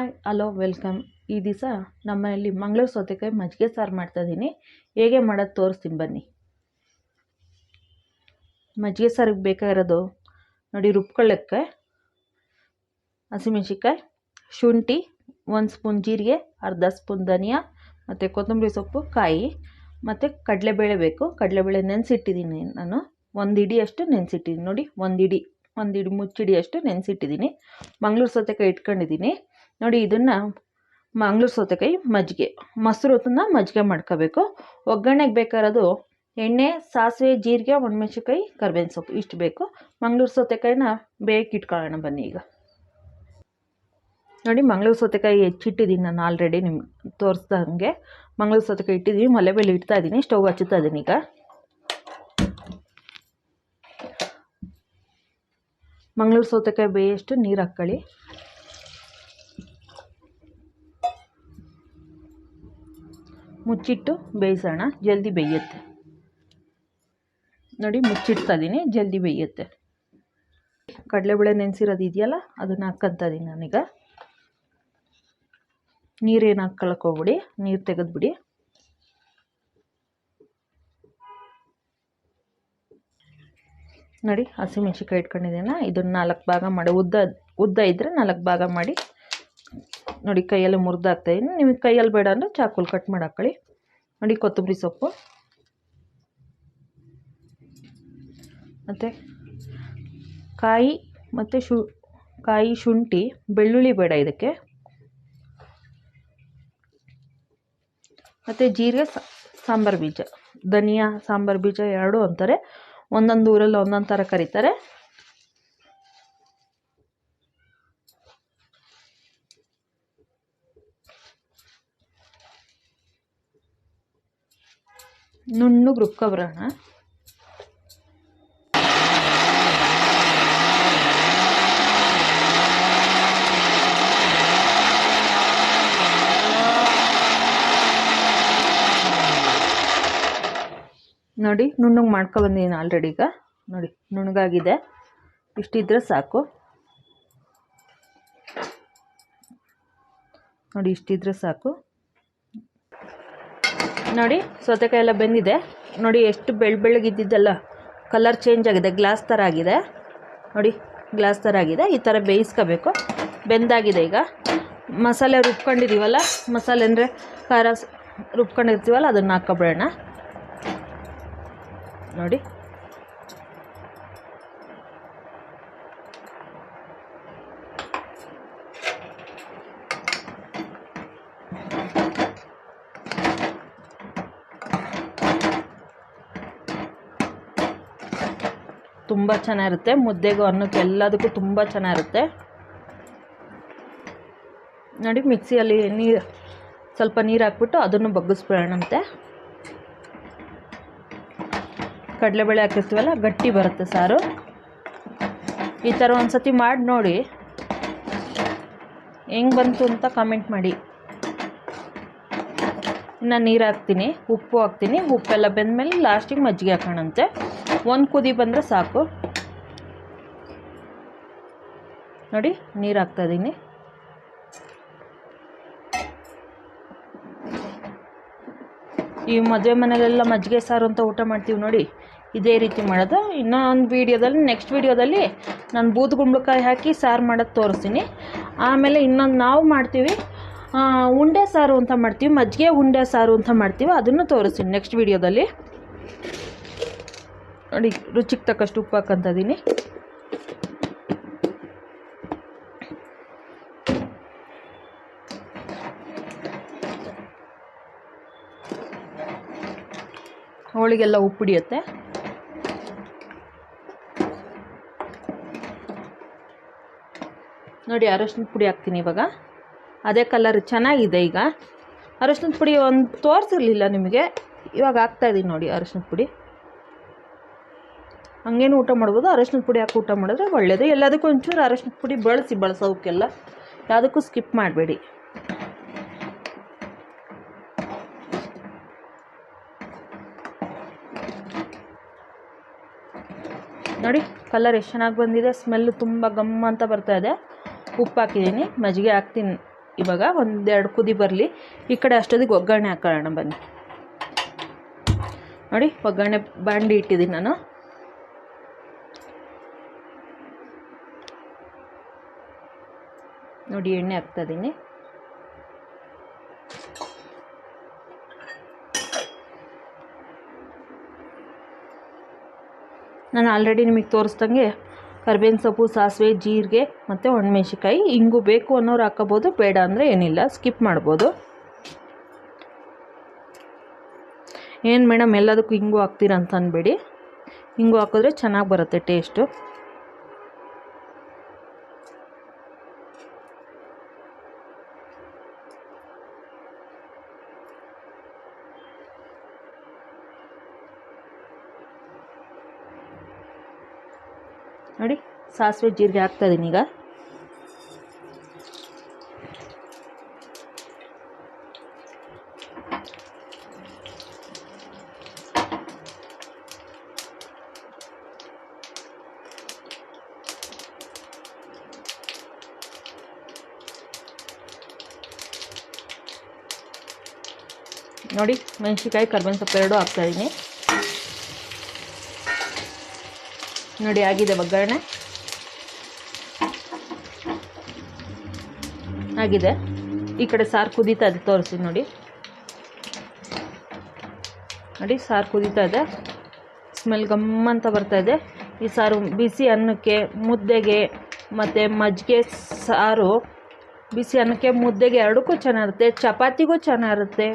Hi, hello, welcome. ಈ ದಿವಸ ನಮ್ಮನೆಯಲ್ಲಿ ಮಂಗಳೂರು ಸೌತೆಕಾಯಿ ಮಜ್ಜಿಗೆ ಸಾರು ಮಾಡ್ತಾಯಿದ್ದೀನಿ ಹೇಗೆ ಮಾಡೋದು ತೋರಿಸ್ತೀನಿ ಬನ್ನಿ. ಮಜ್ಜಿಗೆ ಸಾರಿಗೆ ಬೇಕಾಗಿರೋದು ನೋಡಿ ರುಬ್ಕೊಳ್ಳೋಕ್ಕೆ ಹಸಿಮೆಣ್ಸಿನ್ಕಾಯಿ, ಶುಂಠಿ, ಒಂದು ಸ್ಪೂನ್ ಜೀರಿಗೆ, ಅರ್ಧ ಸ್ಪೂನ್ ಧನಿಯಾ ಮತ್ತು ಕೊತ್ತಂಬರಿ ಸೊಪ್ಪು, ಕಾಯಿ ಮತ್ತು ಕಡಲೆಬೇಳೆ ಬೇಕು. ಕಡಲೆಬೇಳೆ ನೆನೆಸಿಟ್ಟಿದ್ದೀನಿ ನಾನು. ಒಂದು ಇಡಿಯಷ್ಟು ನೆನೆಸಿಟ್ಟಿದ್ದೀನಿ. ನೋಡಿ, ಒಂದು ಇಡಿ ಒಂದು ಇಡಿ ಮುಚ್ಚಿಡಿಯಷ್ಟು ನೆನೆಸಿಟ್ಟಿದ್ದೀನಿ. ಮಂಗಳೂರು ಸೌತೆಕಾಯಿ ಇಟ್ಕೊಂಡಿದ್ದೀನಿ. ನೋಡಿ, ಇದನ್ನು ಮಂಗ್ಳೂರು ಸೌತೆಕಾಯಿ ಮಜ್ಜಿಗೆ. ಮೊಸರು ಹೊತ್ತನ್ನ ಮಜ್ಜಿಗೆ ಮಾಡ್ಕೋಬೇಕು. ಒಗ್ಗರಣೆಗೆ ಬೇಕಾಗಿರೋದು ಎಣ್ಣೆ, ಸಾಸಿವೆ, ಜೀರಿಗೆ, ಒಣಮೆಣ್ಸಿನ್ಕಾಯಿ, ಕರ್ಬೇವಿನ ಸೊಪ್ಪು ಇಷ್ಟು ಬೇಕು. ಮಂಗ್ಳೂರು ಸೌತೆಕಾಯಿನ ಬೇಕು ಇಟ್ಕೊಳ್ಳೋಣ ಬನ್ನಿ ಈಗ. ನೋಡಿ, ಮಂಗ್ಳೂರು ಸೌತೆಕಾಯಿ ಹೆಚ್ಚಿಟ್ಟಿದ್ದೀನಿ ನಾನು ಆಲ್ರೆಡಿ ನಿಮ್ಗೆ ತೋರಿಸ್ದಂಗೆ. ಮಂಗ್ಳೂರು ಸೌತೆಕಾಯಿ ಇಟ್ಟಿದ್ದೀನಿ ಮಲೆ ಮೇಲೆ ಇಡ್ತಾ ಇದ್ದೀನಿ ಸ್ಟವ್ ಹಚ್ಚುತ್ತಾ ಇದ್ದೀನಿ ಈಗ. ಮಂಗ್ಳೂರು ಸೌತೆಕಾಯಿ ಬೇಯಷ್ಟು ನೀರು ಹಾಕ್ಕೊಳ್ಳಿ ಮುಚ್ಚಿಟ್ಟು ಬೇಯಿಸೋಣ, ಜಲ್ದಿ ಬೇಯುತ್ತೆ. ನೋಡಿ ಮುಚ್ಚಿಡ್ತಾ ಇದ್ದೀನಿ ಜಲ್ದಿ ಬೇಯುತ್ತೆ. ಕಡಲೆಬೇಳೆ ನೆನೆಸಿರೋದು ಇದೆಯಲ್ಲ, ಅದನ್ನು ಹಾಕ್ಕಂತ ಇದ್ದೀನಿ ನಾನೀಗ. ನೀರೇನು ಹಾಕ್ಕೊಳಕ್ಕೆ ಹೋಗ್ಬಿಡಿ, ನೀರು ತೆಗೆದ್ಬಿಡಿ. ನೋಡಿ ಹಸಿಮೆಣ್ಸಿಕಾಯಿ ಇಟ್ಕೊಂಡಿದ್ದೀನ ಇದನ್ನು ನಾಲ್ಕು ಭಾಗ ಮಾಡಿ, ಉದ್ದ ಉದ್ದ ಇದ್ದರೆ ನಾಲ್ಕು ಭಾಗ ಮಾಡಿ ನೋಡಿ, ಕೈಯಲ್ಲಿ ಮುರಿದಾಗ್ತಾ ಹಾಕ್ತಾಯಿದ್ದೀನಿ ನಿಮಗೆ ಕೈಯಲ್ಲಿ ಬೇಡ ಅಂದರೆ ಚಾಕುಲ್ ಕಟ್ ಮಾಡಿ ಹಾಕ್ಕೊಳ್ಳಿ ನೋಡಿ, ಕೊತ್ತಂಬರಿ ಸೊಪ್ಪು. ಮತ್ತು ಕಾಯಿ ಮತ್ತು ಶು, ಕಾಯಿ ಶುಂಠಿ, ಬೆಳ್ಳುಳ್ಳಿ ಬೇಡ ಇದಕ್ಕೆ. ಮತ್ತು ಜೀರಿಗೆ ಸಾಂಬಾರು ಬೀಜ. ಧನಿಯಾ, ಸಾಂಬಾರು ಬೀಜ ಎರಡೂ ಅಂತಾರೆ. ಒಂದೊಂದು ಊರಲ್ಲಿ ಒಂದೊಂದು ಥರ ಕರೀತಾರೆ. ನುಣ್ಣಗೆ ಬರೋಣ ನೋಡಿ ನುಣ್ಣಗೆ ಮಾಡ್ಕೊಬಂದಿದ್ದೀನಿ ಆಲ್ರೆಡಿ ಈಗ. ನೋಡಿ ನುಣ್ಣಗಾಗಿದೆ. ಇಷ್ಟಿದ್ರೆ ಸಾಕು. ನೋಡಿ ಇಷ್ಟಿದ್ರೆ ಸಾಕು. ನೋಡಿ ಸೌತೆಕಾಯಿ ಎಲ್ಲ ಬೆಂದಿದೆ. ನೋಡಿ ಎಷ್ಟು ಬೆಳ್ಳ ಬೆಳ್ಳಗಿದ್ದಿದ್ದೆಲ್ಲ. ಕಲರ್ ಚೇಂಜ್ ಆಗಿದೆ. ಗ್ಲಾಸ್ ಥರ ಆಗಿದೆ. ನೋಡಿ ಗ್ಲಾಸ್ ಥರ ಆಗಿದೆ. ಈ ಥರ ಬೇಯಿಸ್ಕೋಬೇಕು. ಬೆಂದಾಗಿದೆ ಈಗ. ಮಸಾಲೆ ರುಬ್ಕೊಂಡಿದ್ದೀವಲ್ಲ ಮಸಾಲೆ ಅಂದರೆ ಖಾರ ರುಬ್ಕೊಂಡಿರ್ತೀವಲ್ಲ, ಅದನ್ನು ಹಾಕ್ಕೊಬಿಡೋಣ. ನೋಡಿ. ತುಂಬ ಚೆನ್ನಾಗಿರುತ್ತೆ. ಮುದ್ದೆಗೂ ಅನ್ನಕ್ಕೆ ಎಲ್ಲದಕ್ಕೂ ತುಂಬ ಚೆನ್ನಾಗಿರುತ್ತೆ. ನೋಡಿ, ಮಿಕ್ಸಿಯಲ್ಲಿ ನೀರು, ಸ್ವಲ್ಪ ನೀರು ಹಾಕ್ಬಿಟ್ಟು ಅದನ್ನು ಬಗ್ಗಿಸ್ಬಿಡೋಣಂತೆ. ಕಡಲೆಬೇಳೆ ಹಾಕಿರ್ತೀವಲ್ಲ, ಗಟ್ಟಿ ಬರುತ್ತೆ ಸಾರು. ಈ ಥರ ಒಂದು ಸತಿ ಮಾಡಿ ನೋಡಿ. ಹೆಂಗೆ ಬಂತು ಅಂತ ಕಾಮೆಂಟ್ ಮಾಡಿ. ಇನ್ನು ನೀರು ಹಾಕ್ತೀನಿ, ಉಪ್ಪು ಹಾಕ್ತೀನಿ. ಉಪ್ಪೆಲ್ಲ ಬೆಂದಮೇಲೆ ಲಾಸ್ಟಿಗೆ ಮಜ್ಜಿಗೆ ಹಾಕೋಣಂತೆ. ಒಂದು ಕುದಿ ಬಂದರೆ ಸಾಕು. ನೋಡಿ, ನೀರು ಹಾಕ್ತಾಯಿದ್ದೀನಿ ಈ ಮದುವೆ ಮನೆಯಲ್ಲೆಲ್ಲ ಮಜ್ಜಿಗೆ ಸಾರು ಅಂತ ಊಟ ಮಾಡ್ತೀವಿ ನೋಡಿ, ಇದೇ ರೀತಿ ಮಾಡೋದು. ಇನ್ನೊಂದು ವೀಡಿಯೋದಲ್ಲಿ ನೆಕ್ಸ್ಟ್ ವೀಡಿಯೋದಲ್ಲಿ ನಾನು ಬೂದು ಗುಂಬಳಕಾಯಿ ಹಾಕಿ ಸಾರು ಮಾಡೋದು ತೋರಿಸ್ತೀನಿ. ಆಮೇಲೆ ಇನ್ನೊಂದು ನಾವು ಮಾಡ್ತೀವಿ ಉಂಡೆ ಸಾರು ಅಂತ ಮಾಡ್ತೀವಿ, ಮಜ್ಜಿಗೆ ಉಂಡೆ ಸಾರು ಅಂತ ಮಾಡ್ತೀವಿ, ಅದನ್ನು ತೋರಿಸ್ತೀನಿ ನೆಕ್ಸ್ಟ್ ವೀಡಿಯೋದಲ್ಲಿ. ನೋಡಿ, ರುಚಿಗೆ ತಕ್ಕಷ್ಟು ಉಪ್ಪು ಹಾಕಂತದೀನಿ. ಹೋಳಿಗೆಲ್ಲ ಉಪ್ಪು ಹಿಡಿಯುತ್ತೆ. ನೋಡಿ, ಅರಶಿನ ಪುಡಿ ಹಾಕ್ತೀನಿ ಇವಾಗ. ಅದೇ ಕಲರ್ ಚೆನ್ನಾಗಿದೆ ಈಗ. ಅರಶಿನದ ಪುಡಿ ಒಂದು ತೋರಿಸಿರ್ಲಿಲ್ಲ ನಿಮಗೆ. ಇವಾಗ ಹಾಕ್ತಾಯಿದ್ದೀನಿ ನೋಡಿ ಅರಶಿನದ ಪುಡಿ. ಹಂಗೇನು ಊಟ ಮಾಡ್ಬೋದು? ಅರಶಿನದ ಪುಡಿ ಹಾಕಿ ಊಟ ಮಾಡಿದ್ರೆ ಒಳ್ಳೆಯದು ಎಲ್ಲದಕ್ಕೂ ಒಂಚೂರು ಅರಶಿನದ ಪುಡಿ ಬಳಸಿ ಬಳಸೋಕ್ಕೆಲ್ಲ ಯಾವುದಕ್ಕೂ ಸ್ಕಿಪ್ ಮಾಡಬೇಡಿ. ನೋಡಿ ಕಲರ್ ಎಷ್ಟು ಚೆನ್ನಾಗಿ ಬಂದಿದೆ. ಸ್ಮೆಲ್ ತುಂಬ ಗಮ್ಮ ಅಂತ ಬರ್ತಾ ಇದೆ. ಉಪ್ಪು ಹಾಕಿದ್ದೀನಿ. ಮಜ್ಜಿಗೆ ಹಾಕ್ತೀನಿ. ಇವಾಗ ಒಂದೆರಡು ಕುದಿ ಬರಲಿ. ಈ ಕಡೆ ಅಷ್ಟೊತ್ತಿಗೆ ಒಗ್ಗರಣೆ ಹಾಕೋಣ ಬನ್ನಿ. ನೋಡಿ, ಒಗ್ಗರಣೆ ಬಾಂಡಿ ಇಟ್ಟಿದ್ದೀನಿ ನಾನು. ನೋಡಿ ಎಣ್ಣೆ ಹಾಕ್ತಾ ಇದ್ದೀನಿ ನಾನು ಆಲ್ರೆಡಿ ನಿಮಗೆ ತೋರಿಸ್ದಂಗೆ ಕರ್ಬೇವಿನ ಸೊಪ್ಪು, ಸಾಸಿವೆ, ಜೀರಿಗೆ ಮತ್ತು ಒಣಮೆಣ್ಸಿಕಾಯಿ ಹಿಂಗು ಬೇಕು ಅನ್ನೋರು ಹಾಕೋಬೋದು, ಬೇಡ ಅಂದರೆ ಏನಿಲ್ಲ, ಸ್ಕಿಪ್ ಮಾಡ್ಬೋದು. ಏನು ಮೇಡಮ್ ಎಲ್ಲದಕ್ಕೂ ಹಿಂಗು ಹಾಕ್ತೀರ ಅಂತ ಅನ್ಬೇಡಿ. ಹಿಂಗು ಹಾಕಿದ್ರೆ ಚೆನ್ನಾಗಿ ಬರುತ್ತೆ ಟೇಸ್ಟು. ನೋಡಿ ಸಾಸಿವೆ ಜೀರಿಗೆ ಹಾಕ್ತಾ ಇದ್ದೀನಿ ಈಗ ನೋಡಿ ಮೆಣಸಿನ್ಕಾಯಿ ಕರ್ಬೇವಿನ ಸೊಪ್ಪು ಎರಡು ಹಾಕ್ತಾ ಇದ್ದೀನಿ ನೋಡಿ, ಆಗಿದೆ ಒಗ್ಗರಣೆ. ಆಗಿದೆ. ಈ ಕಡೆ ಸಾರು ಕುದೀತಾ ಇದೆ ತೋರಿಸಿ ನೋಡಿ. ನೋಡಿ, ಸಾರು ಕುದೀತಾ ಇದೆ. ಸ್ಮೆಲ್ ಗಮ್ಮಂತ ಬರ್ತಾ ಇದೆ. ಈ ಸಾರು ಬಿಸಿ ಅನ್ನಕ್ಕೆ ಮುದ್ದೆಗೆ ಮತ್ತು ಮಜ್ಜಿಗೆ ಸಾರು ಬಿಸಿ ಅನ್ನಕ್ಕೆ ಮುದ್ದೆಗೆ ಎರಡಕ್ಕೂ ಚೆನ್ನಾಗಿರುತ್ತೆ, ಚಪಾತಿಗೂ ಚೆನ್ನಾಗಿರುತ್ತೆ.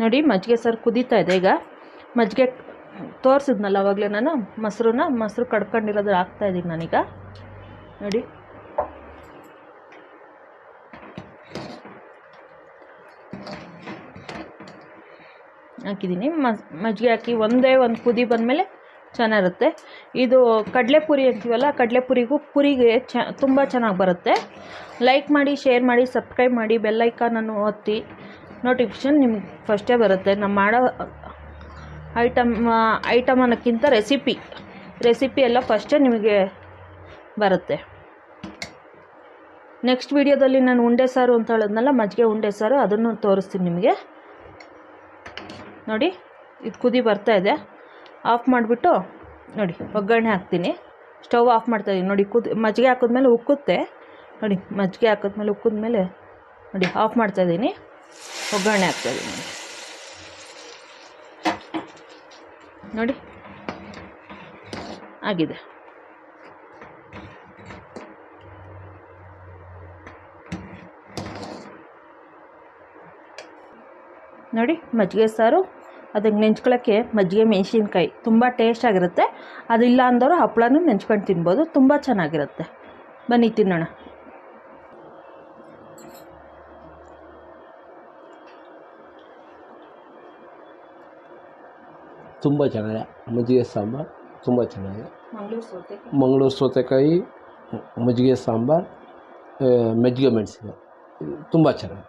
ನೋಡಿ, ಮಜ್ಜಿಗೆ ಸಾರು ಕುದೀತಾ ಇದೆ. ಈಗ ಮಜ್ಜಿಗೆ ತೋರಿಸಿದ್ನಲ್ಲ ಅವಾಗಲೇ ನಾನು, ಮೊಸರನ್ನ, ಮೊಸರು ಕಡ್ಕೊಂಡಿರೋದು ಹಾಕ್ತಾ ಇದ್ದೀನಿ ನಾನೀಗ. ನೋಡಿ. ಹಾಕಿದ್ದೀನಿ ಮಜ್ಜಿಗೆ ಹಾಕಿ ಒಂದೇ ಒಂದು ಕುದಿ ಬಂದಮೇಲೆ ಚೆನ್ನಾಗಿರುತ್ತೆ. ಇದು ಕಡಲೆಪುರಿ ಅಂತೀವಲ್ಲ ಕಡಲೆಪುರಿಗೂ ಪುರಿಗೆ ಚ, ತುಂಬ ಚೆನ್ನಾಗಿ ಬರುತ್ತೆ. ಲೈಕ್ ಮಾಡಿ ಶೇರ್ ಮಾಡಿ ಸಬ್ಸ್ಕ್ರೈಬ್ ಮಾಡಿ ಬೆಲ್ಲೈಕಾನನ್ನು ಒತ್ತಿ. ನೋಟಿಫಿಕೇಷನ್ ನಿಮ್ಗೆ ಫಸ್ಟೇ ಬರುತ್ತೆ. ನಮ್ಮ ಮಾಡೋ ಐಟಮ್ ಐಟಮ್ ಅನ್ನೋಕ್ಕಿಂತ ರೆಸಿಪಿ ರೆಸಿಪಿ ಎಲ್ಲ ಫಸ್ಟೇ ನಿಮಗೆ ಬರುತ್ತೆ. ನೆಕ್ಸ್ಟ್ ವಿಡಿಯೋದಲ್ಲಿ ನಾನು ಉಂಡೆ ಸಾರು ಅಂತ ಹೇಳಿದ್ನಲ್ಲ, ಮಜ್ಜಿಗೆ ಉಂಡೆ ಸಾರು, ಅದನ್ನು ತೋರಿಸ್ತೀನಿ ನಿಮಗೆ. ನೋಡಿ, ಇದು ಕುದಿ ಬರ್ತಾ ಇದೆ. ಆಫ್ ಮಾಡಿಬಿಟ್ಟು, ನೋಡಿ, ಒಗ್ಗರಣೆ ಹಾಕ್ತೀನಿ. ಸ್ಟವ್ ಆಫ್ ಮಾಡ್ತಾಯಿದ್ದೀನಿ ನೋಡಿ, ಕುದಿ, ಮಜ್ಜಿಗೆ ಹಾಕಿದ್ಮೇಲೆ ಉಕ್ಕುತ್ತೆ. ನೋಡಿ, ಮಜ್ಜಿಗೆ ಹಾಕಿದ್ಮೇಲೆ ಉಕ್ಕಿದ್ಮೇಲೆ, ನೋಡಿ ಆಫ್ ಮಾಡ್ತಾಯಿದ್ದೀನಿ ಒಗ್ಗರಣೆ ಹಾಕ್ತಾಯಿದ್ದೀನಿ ನೋಡಿ. ಆಗಿದೆ. ನೋಡಿ, ಮಜ್ಜಿಗೆ ಸಾರು. ಅದಕ್ಕೆ ನೆಂಚ್ಕೊಳ್ಳೋಕ್ಕೆ ಮಜ್ಜಿಗೆ ಮೆಣಸಿನ್ಕಾಯಿ. ತುಂಬ ಟೇಸ್ಟ್ ಆಗಿರುತ್ತೆ. ಅದಿಲ್ಲ ಅಂದವರು ಹಪ್ಪಳನೂ ನೆಂಚ್ಕೊಂಡು ತಿನ್ಬೋದು. ತುಂಬ ಚೆನ್ನಾಗಿರುತ್ತೆ. ಬನ್ನಿ ತಿನ್ನೋಣ. ತುಂಬ ಚೆನ್ನಾಗಿದೆ. ಮಜ್ಜಿಗೆ ಸಾಂಬಾರು ತುಂಬ ಚೆನ್ನಾಗಿದೆ. ಮಂಗಳೂರು ಸೌತೆ ಮಂಗಳೂರು ಸೌತೆಕಾಯಿ ಮಜ್ಜಿಗೆ ಸಾಂಬಾರು ಮಜ್ಜಿಗೆ ಮೆಣಸಿನ ತುಂಬ ಚೆನ್ನಾಗಿದೆ.